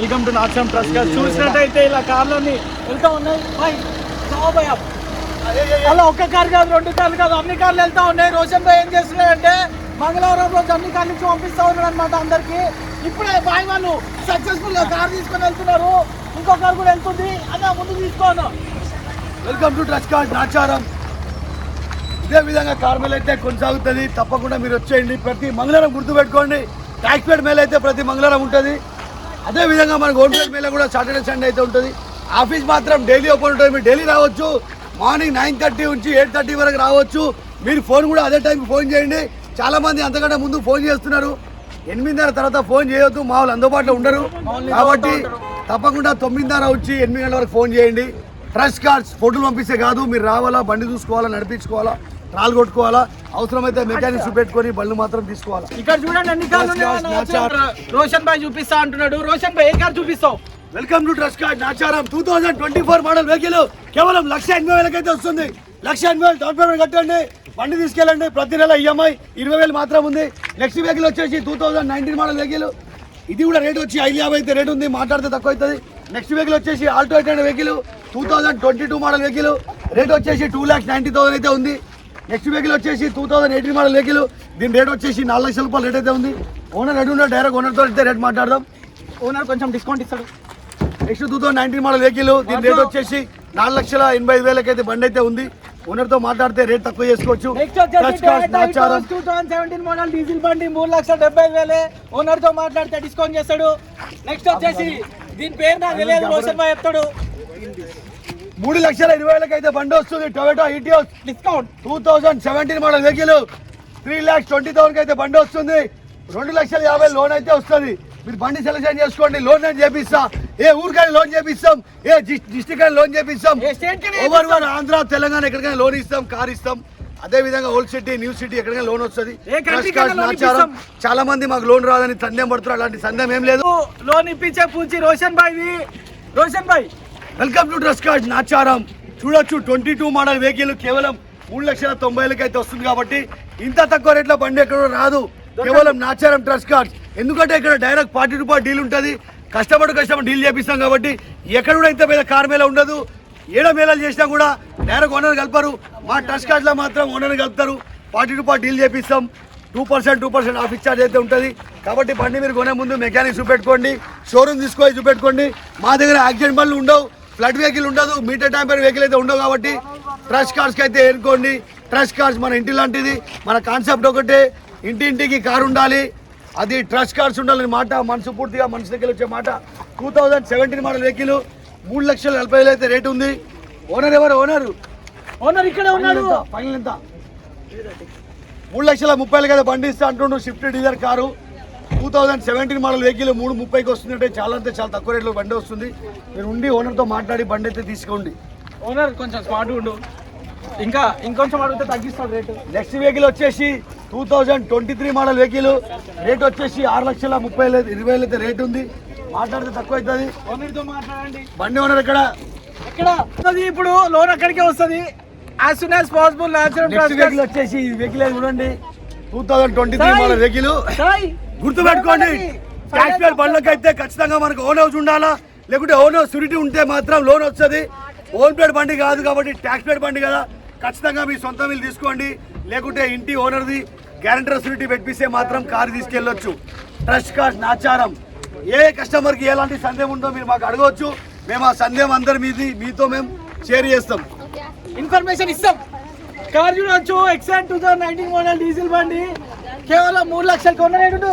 Welcome to నాచం trust గారు. చూసినట్టయితే ఇలా కార్లన్నీ వెళ్తా ఉన్నాయి. బాయ్. చావు అలా ఒక్క కారు కాదు రెండు కార్లు కాదు అన్ని కార్లు వెళ్తా ఉన్నాయి. రోషన్ భాయ్ ఏం చేస్తున్నాడంటే మంగళవారం రోజు అన్ని కార్లు నుంచి పంపిస్తా ఉన్నాడు అనమాట అందరికి. ఇప్పుడే బాయ్ వాళ్ళు సక్సెస్ఫుల్గా కార్ తీసుకొని వెళ్తున్నారు. ఇంకో కార్ కూడా వెళ్తుంది. అన్న ముందు తీసుకోను welcome to trust card Nacharam ఇదే విధంగా కార్ మేళ అయితే కొనసాగుతుంది. తప్పకుండా మీరు వచ్చేయండి. ప్రతి మంగళవారం గుర్తుపెట్టుకోండి. ట్యాక్స్ పేడ్ మేల్ అయితే ప్రతి మంగళవారం ఉంటుంది. అదే విధంగా మనకు ఓన్ మేళ కూడా సాటర్డే సండే అయితే ఉంటుంది. ఆఫీస్ మాత్రం డైలీ ఓపెన్ ఉంటుంది. మీరు డైలీ రావచ్చు. మార్నింగ్ నైన్ థర్టీ నుంచి ఎయిట్ థర్టీ వరకు రావచ్చు. మీరు ఫోన్ కూడా అదే టైంకి ఫోన్ చేయండి. చాలామంది అంతకంటే ముందు ఫోన్ చేస్తున్నారు. ఎనిమిదిన్నర తర్వాత ఫోన్ చేయొద్దు. మా వాళ్ళు అందుబాటులో ఉండరు. కాబట్టి తప్పకుండా తొమ్మిదిన్నర వచ్చి ఎనిమిది గంటల వరకు ఫోన్ చేయండి. ఫ్రెష్ కార్డ్స్ ఫోటోలు పంపిస్తే కాదు. మీరు రావాలా? బండి చూసుకోవాలా? నడిపించుకోవాలా? రాళ్ళు కొట్టుకోవాలా? అవసరమైతే మెకానిక్స్ పెట్టుకొని బండ్లు మాత్రం తీసుకోవాలా? ఇక్కడ చూడండి అన్ని కార్లు. రోషన్ భాయ్ చూపిస్తా అంటున్నాడు. రోషన్ భాయ్ ఏ కార్ చూపిస్తావు? Welcome to trust card Nacharam two thousand twenty four model vehicle కేవలం లక్ష ఎనభై వేలకైతే వస్తుంది. లక్ష ఎనభై వేలు డౌన్ పేమెంట్ కట్టండి. బండి తీసుకెళ్ళండి. ప్రతి నెల ఈఎంఐ ఇరవై వేలు మాత్రం ఉంది. నెక్స్ట్ వెహికల్ వచ్చేసి two thousand nineteen model vehicle ఇది కూడా రేట్ వచ్చి ఐదు యాభై అయితే రేట్ ఉంది. మాట్లాడితే తక్కువ అవుతుంది. నెక్స్ట్ వెహికల్ వచ్చేసి Alto eight hundred vehicle two thousand twenty two model vehicle rate వచ్చేసి టూ ల్యాక్స్ నైన్టీ థౌసండ్ అయితే ఉంది. నెక్స్ట్ వెహికల్ వచ్చేసి two thousand eighteen model vehicle దీని రేట్ వచ్చేసి నాలుగు లక్షల రూపాయలు రేట్ అయితే ఉంది. ఓనర్ రెడీ ఉన్నారు డైరెక్ట్ ఓనర్తో అయితే రేట్ మాట్లాడదాం. ఓనర్ కొంచెం డిస్కౌంట్ ఇస్తాడు. Next two thousand nineteen model vehicle దీని రేట్ వచ్చేసి నాలుగు లక్షల ఎనభై ఐదు వేలకైతే బండి అయితే ఉంది. ఓనర్తో మాట్లాడితే రేట్ తక్కువ చేసుకోవచ్చు. Two thousand seventeen model diesel బండి మూడు లక్షల డెబ్బై వేలే. ఓనర్తో మాట్లాడితే డిస్కౌంట్ చేస్తాడు. నెక్స్ట్ వచ్చేసి దీని పేరు నాకు తెలియదు రోషన్ చెప్తాడు. మూడు లక్షల ఇరవై వేలకి అయితే బండి వస్తుంది. Toyota Etios discount two thousand seventeen model vehicle three lakhs twenty thousand అయితే బండి వస్తుంది. రెండు లక్షల యాభై లోన్ అయితే వస్తుంది. మీరు బండి సెలెక్షన్ చేసుకోండి. లోన్ నేను చేపిస్తా. ఏ ఊరికైనా లోన్ చేపిస్తాం. ఏ డిస్టిక్ అయినా లోన్ చేపిస్తాం. ఓవర్ వన్ ఆంధ్ర తెలంగాణ ఎక్కడికైనా లోన్ ఇస్తాం కార్ ఇస్తాం. అదే విధంగా ఓల్డ్ సిటీ న్యూ సిటీ ఎక్కడికైనా లోన్ వస్తుంది. చాలా మంది మాకు లోన్ రాదని సందేహం పడుతున్నారు. అలాంటి సందేహం ఏం లేదు. లోన్ ఇప్పించే పూచి Roshan bhai Roshan bhai welcome to dress card Nacharam. చూడొచ్చు ట్వంటీ టూ మోడల్ వెహికల్ కేవలం మూడు లక్షల తొంభై వేలకి అయితే వస్తుంది కాబట్టి ఇంత తక్కువ రేట్లో బండి ఎక్కడ రాదు. కేవలం నాచారం ట్రస్ట్ కార్డ్స్ ఎందుకంటే ఇక్కడ డైరెక్ట్ ఫార్టీ రూపాయలు డీల్ ఉంటుంది. కష్టపడి కష్టపడి డీల్ చేపిస్తాం కాబట్టి ఎక్కడ కూడా ఇంత మీద కార్ మేళ ఉండదు. ఏడ మేళాలు చేసినా కూడా డైరెక్ట్ ఓనర్ కలపరు మా ట్రస్ట్ కార్డ్లో మాత్రం ఓనర్ కలుపుతారు. ఫార్టీ రూపాయలు డీల్ చేపిస్తాం. Two percent two percent office charge అయితే ఉంటుంది. కాబట్టి బండి మీరు కొనే ముందు మెకానిక్ చూపెట్టుకోండి షోరూమ్ తీసుకొని చూపెట్టుకోండి. మా దగ్గర యాక్సిడెంట్ బండ్లు ఉండవు. ఫ్లడ్ వెహికల్ ఉండదు మీటర్ టైంపర్ వెహికల్ అయితే ఉండవు కాబట్టి ట్రస్ట్ కార్డ్స్కి అయితే ఎన్నుకోండి ట్రస్ట్ కార్డ్స్ మన ఇంటి లాంటిది. మన కాన్సెప్ట్ ఒకటే ఇంటింటికి కారు ఉండాలి. అది ట్రస్ట్ కార్డ్స్ ఉండాలని మాట మనసు పూర్తిగా మనసు దగ్గర వచ్చే మాట. Two thousand seventeen model vehicle మూడు లక్షల నలభై వేలు అయితే రేట్ ఉంది. ఓనర్ ఎవరు? ఓనర్. ఓనర్ ఇక్కడే ఉన్నాడు. ఫైనల్ ఎంత? మూడు లక్షల ముప్పై వేలకి బండి ఇస్తా అంటుండు Swift Dzire car. Two thousand seventeen model vehicle మూడు ముప్పైకి వస్తుందంటే చాలా అంటే చాలా తక్కువ రేట్లో బండి వస్తుంది. మీరు ఉండి ఓనర్తో మాట్లాడి బండి అయితే తీసుకోండి. ఓనర్ కొంచెం స్మార్ట్ ఉండు. ఇంకా ఇంకొంచెం అడిగితే తగ్గిస్తాడు రేటు. నెక్స్ట్ వెహికల్ వచ్చేసి two thousand twenty three model vehicle. Rate వచ్చేసి ఆరు లక్షల ముప్పై ఇరవై అయితే రేట్ ఉంది. మాట్లాడితే తక్కువ అవుతుంది. ఓనర్తో మాట్లాడండి. బండి ఓనర్ ఎక్కడ? ఎక్కడ? ఇప్పుడు లోన్ అక్కడికే వస్తది. As soon as possible next vehicle వచ్చేసి వెహికల్ చూడండి. Two thousand twenty three. Model vehicle. గుర్తు పెట్టుకోండి ట్యాక్స్ పేర్ బండ్లకి అయితే ఖచ్చితంగా మనకు ఓన్ హౌస్ ఉండాలా? లేకుంటే ఓన్ హౌస్ సురిటీ ఉంటే మాత్రం లోన్ వస్తుంది. ఓన్ పేడ్ బండి కాదు కాబట్టి ట్యాక్స్ పేడ్ బండి కదా. ఖచ్చితంగా మీ సొంత వీళ్ళు తీసుకోండి. లేకుంటే ఇంటి ఓనర్ది గ్యారంటర్ సురిటీ పెట్టిస్తే మాత్రం కారు తీసుకెళ్ళొచ్చు. Trust card Nacharam. ఏ కస్టమర్కి ఎలాంటి సందేహం ఉందో మీరు మాకు అడగవచ్చు మేము ఆ సందేహం అందరి మీది మీతో మేము షేర్ చేస్తాం. ఇన్ఫర్మేషన్ ఇస్తాం. కార్ చూడొచ్చు Xcent two thousand nineteen model diesel బండి. కేవలం మూడు లక్షలు కొన్నాడు